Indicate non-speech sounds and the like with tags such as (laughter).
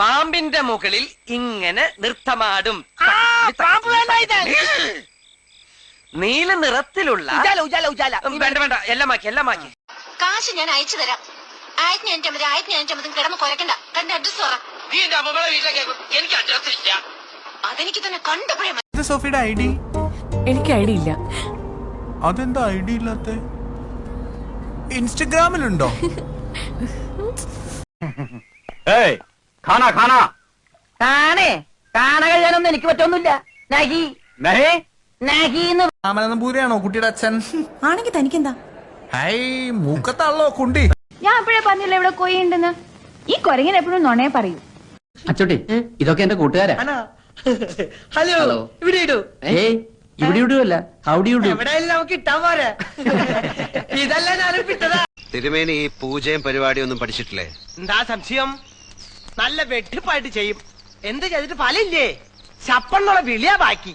പാമ്പിന്റെ മുകളിൽ ഇങ്ങനെ നൃത്തമാടും. നീല നിറത്തിലുള്ള ഉജാല ഉജാല ഉജാല. വേണ്ട വേണ്ട. എല്ലാം മാക്കി എല്ലാം മാക്കി കാശ് ഞാൻ അയച്ചു തരാം. ആയിരത്തി അഞ്ചമ്പത് ആയിരത്തി അഞ്ചമ്പതും കിടന്ന് കുരക്കണ്ട കണ്ട അഡ്രസ് പറ. എനിക്ക് അഡ്രസ് ഇല്ല. അതെനിക്ക് തന്നെ കണ്ടപ്പോഴേ സോഫിയുടെ ഐ ഡി? എനിക്ക് ഐഡിയ ഇല്ല. അതെന്താ ഐ ഡി ഇല്ലാത്ത? ഇൻസ്റ്റഗ്രാമിലുണ്ടോ? (laughs) ഏയ് ഖാന ഖാന. കാണേ കാണ കഴിയാനൊന്നും എനിക്ക് പറ്റൊന്നുമില്ല. നഹി. രാമനന്ദപൂരിയാണോ കുട്ടിയുടെ അച്ഛൻ? ആണെങ്കിൽ തനിക്കെന്താ? ഹൈ മൂക്കത്താണല്ലോ കുണ്ടി? ഞാൻ അപ്പോഴേ പറഞ്ഞില്ല ഇവിടെ കൊയ്യുണ്ടെന്ന്? ഈ കൊരങ്ങൻ എപ്പോഴും നുണയെ പറയൂ. അച്ചോട്ടി ഇതൊക്കെ എന്റെ കൂട്ടുകാരാ. ഹലോ. ഇവിടെ ഇടൂ. ഏയ് ഇവിടെ ഇടുവല്ല അവിടെ ഇടൂ. എവിടെയെങ്കിലും നമുക്ക് ഇട്ടാ പോരെ. (laughs) ഇതല്ല ഞാനും വിട്ടതാ തിരുമേനി ഈ പൂജയും പരിപാടിയും ഒന്നും പഠിച്ചിട്ടില്ലേ? എന്താ സംശയം? നല്ല വെട്ടിപ്പായിട്ട് ചെയ്യും. എന്ത് ചെയ്തിട്ട് ഫലില്ലേ ചപ്പെന്നുള്ള വിളിയാ ബാക്കി.